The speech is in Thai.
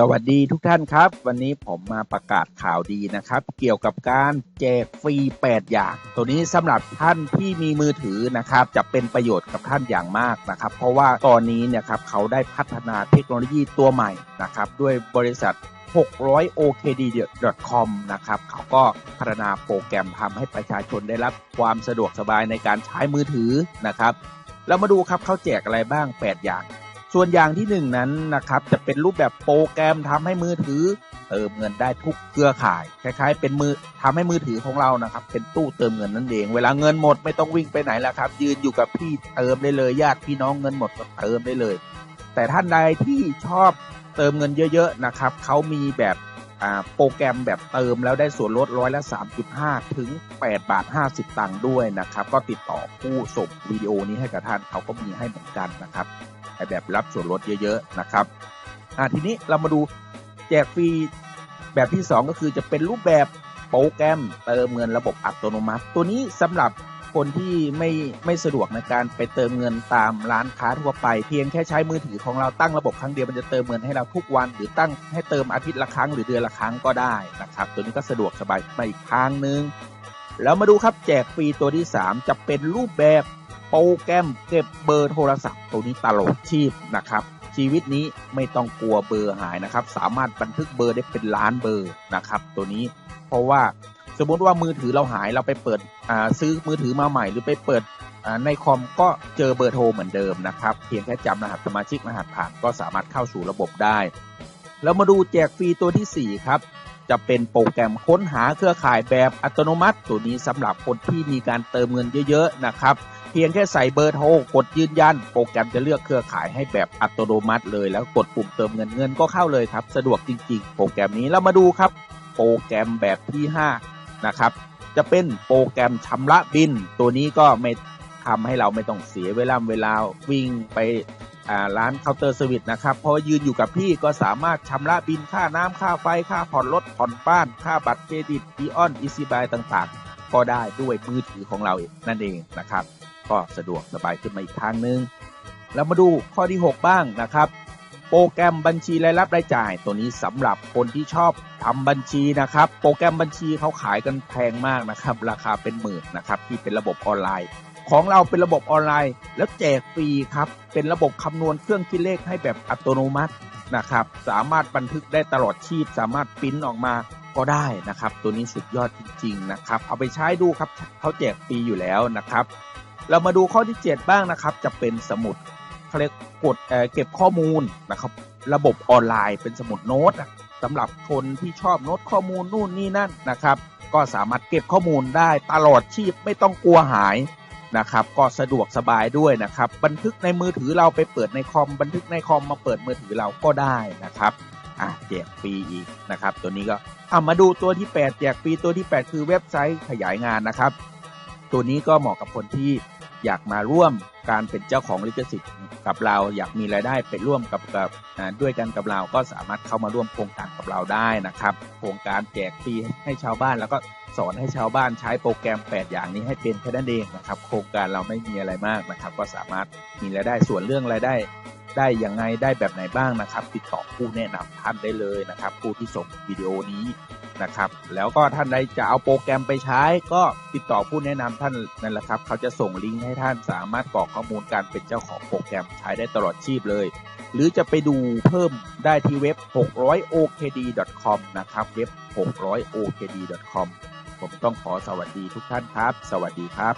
สวัสดีทุกท่านครับ วันนี้ผมมาประกาศข่าวดีนะครับ เกี่ยวกับการแจกฟรี 8 อย่าง ตัวนี้สำหรับท่านที่มีมือถือนะครับ จะเป็นประโยชน์กับท่านอย่างมากนะครับ เพราะว่าตอนนี้เนี่ยครับเขาได้พัฒนาเทคโนโลยีตัวใหม่นะครับ ด้วยบริษัท 600 okd.com นะครับ เขาก็พัฒนาโปรแกรมทำให้ประชาชนได้รับความสะดวกสบายในการใช้มือถือนะครับ เรามาดูครับเขาแจกอะไรบ้าง 8 อย่าง ส่วนอย่างที่1นนั้นนะครับจะเป็นรูปแบบโปรแกรมทำให้มือถือ เติมเงินได้ทุกเครือข่ายคล้ายๆ เป็นมือทำให้มือถือของเรานะครับ เป็นตู้เติมเงินนั่นเอง เวลาเงินหมดไม่ต้องวิ่งไปไหนแล้วครับ ยืนอยู่กับพี่เติมได้เลยญาติพี่น้องเงินหมดก็เติมได้เลย แต่ท่านใดที่ชอบเติมเงินเยอะๆนะครับเขามีแบบโปรแกรมแบบเติมแล้วได้ส่วนลดร้อยละ 3.5 ถึง 8 บาท 50 ตังค์ด้วยนะครับ ก็ติดต่อผู้ส่งวิดีโอนี้ให้กับท่านเขาก็มีให้เหมือนกันนะครับ แบบรับส่วนลดเยอะๆนะครับอ่าทีนี้เรามาดูแจกฟรีแบบที่ 2 ก็คือจะเป็นรูปแบบโปรแกรมเติมเงินระบบอัตโนมัติ ตัวนี้สำหรับคนที่ไม่ไม่สะดวกในการไปเติมเงินตามร้านค้าทั่วไปเพียงแค่ใช้มือถือของเราตั้งระบบครั้งเดียวมันจะเติมเงินให้เราทุกวัน หรือตั้งให้เติมอาทิตย์ละครั้งหรือเดือนละครั้งก็ได้นะครับ ตัวนี้ก็สะดวกสบายมาอีกทางนึงแล้วมาดูครับแจกฟรีตัวที่ 3 จะเป็นรูปแบบ โปรแกรมเก็บเบอร์โทรศัพท์ ตัวนี้ตลอดชีพนะครับ ชีวิตนี้ไม่ต้องกลัวเบอร์หายนะครับ สามารถบันทึกเบอร์ได้เป็นล้านเบอร์นะครับ ตัวนี้เพราะว่าสมมติว่ามือถือเราหายเราไปเปิดซื้อมือถือมาใหม่ หรือไปเปิดในคอมก็เจอเบอร์โทรเหมือนเดิมนะครับ เพียงแค่จำรหัสสมาชิกรหัสผ่านก็สามารถเข้าสู่ระบบได้ แล้วมาดูแจกฟรีตัวที่ 4 ครับ จะเป็นโปรแกรมค้นหาเครือข่ายแบบอัตโนมัติ ตัวนี้สำหรับคนที่มีการเติมเงินเยอะๆนะครับเพียงแค่ใส่เบอร์โทรกดยืนยัน โปรแกรมจะเลือกเครือข่ายให้แบบอัตโนมัติเลย แล้วกดปุ่มเติมเงินเงินก็เข้าเลยครับ สะดวกจริงๆ โปรแกรมนี้เรามาดูครับ โปรแกรมแบบที่ 5 นะครับ จะเป็นโปรแกรมชำระบิน ตัวนี้ก็ไม่ทำให้เราไม่ต้องเสียเวลาเวลาวิ่งไป ร้านเคาน์เตอร์สวิตนะครับเพราะยืนอยู่กับพี่ก็สามารถชำระบินค่าน้ำค่าไฟค่าผ่อนรถผ่อนบ้านค่าบัตรเครดิตอีออนอีซีบายต่างๆ ก็ได้ด้วยมือถือของเรานั่นเองนะครับ ก็สะดวกสบายขึ้นมาอีกทางนึงแล้วมาดูข้อที่ 6 บ้างนะครับ โปรแกรมบัญชีรายรับรายจ่าย ตัวนี้สำหรับคนที่ชอบทำบัญชีนะครับ โปรแกรมบัญชีเขาขายกันแพงมากนะครับ ราคาเป็นหมื่นนะครับที่เป็นระบบออนไลน์ ของเราเป็นระบบออนไลน์ แล้วแจกฟรีครับ เป็นระบบคำนวณเครื่องคิดเลขให้แบบอัตโนมัตินะครับ สามารถบันทึกได้ตลอดชีพ สามารถพิมพ์ออกมาก็ได้นะครับ ตัวนี้สุดยอดจริง ๆ นะครับ เอาไปใช้ดูครับเขาแจกฟรีอยู่แล้วนะครับ เรามาดูข้อที่ 7 บ้างนะครับ จะเป็นสมุดเขาเรียกกดเก็บข้อมูลนะครับ ระบบออนไลน์เป็นสมุดโน้ตสำหรับคนที่ชอบโน้ตข้อมูลนู่นนี่นั่นนะครับ ก็สามารถเก็บข้อมูลได้ตลอดชีพไม่ต้องกลัวหาย นะครับ ก็สะดวกสบายด้วยนะครับ บันทึกในมือถือเราไปเปิดในคอม บันทึกในคอมมาเปิดมือถือเราก็ได้นะครับอะแจกฟรีอีกนะครับ ตัวนี้ก็เอามาดูตัวที่8แจกฟรีตัวที่ 8 คือเว็บไซต์ขยายงานนะครับ ตัวนี้ก็เหมาะกับคนที่ อยากมาร่วมการเป็นเจ้าของลิขสิทธิ์กับเราอยากมีรายได้ไปร่วมกับกับด้วยกันกับเราก็สามารถเข้ามาร่วมโครงการกับเราได้นะครับ โครงการแจกฟรีให้ชาวบ้านแล้วก็สอนให้ชาวบ้านใช้โปรแกรม 8 อย่างนี้ให้เป็นแค่นั้นเองนะครับ โครงการเราไม่มีอะไรมากนะครับ ก็สามารถมีรายได้ส่วนเรื่องรายได้ ได้ยังไงได้แบบไหนบ้างนะครับ ติดต่อผู้แนะนำท่านได้เลยนะครับ ผู้ที่ส่งวิดีโอนี้นะครับ แล้วก็ท่านใดจะเอาโปรแกรมไปใช้ ก็ติดต่อผู้แนะนำท่านนั่นแหละครับ เขาจะส่งลิงก์ให้ท่านสามารถกรอกข้อมูลการเป็นเจ้าของโปรแกรมใช้ได้ตลอดชีพเลย หรือจะไปดูเพิ่มได้ที่เว็บ 600okd.com นะครับ เว็บ 600okd.com ผมต้องขอสวัสดีทุกท่านครับ สวัสดีครับ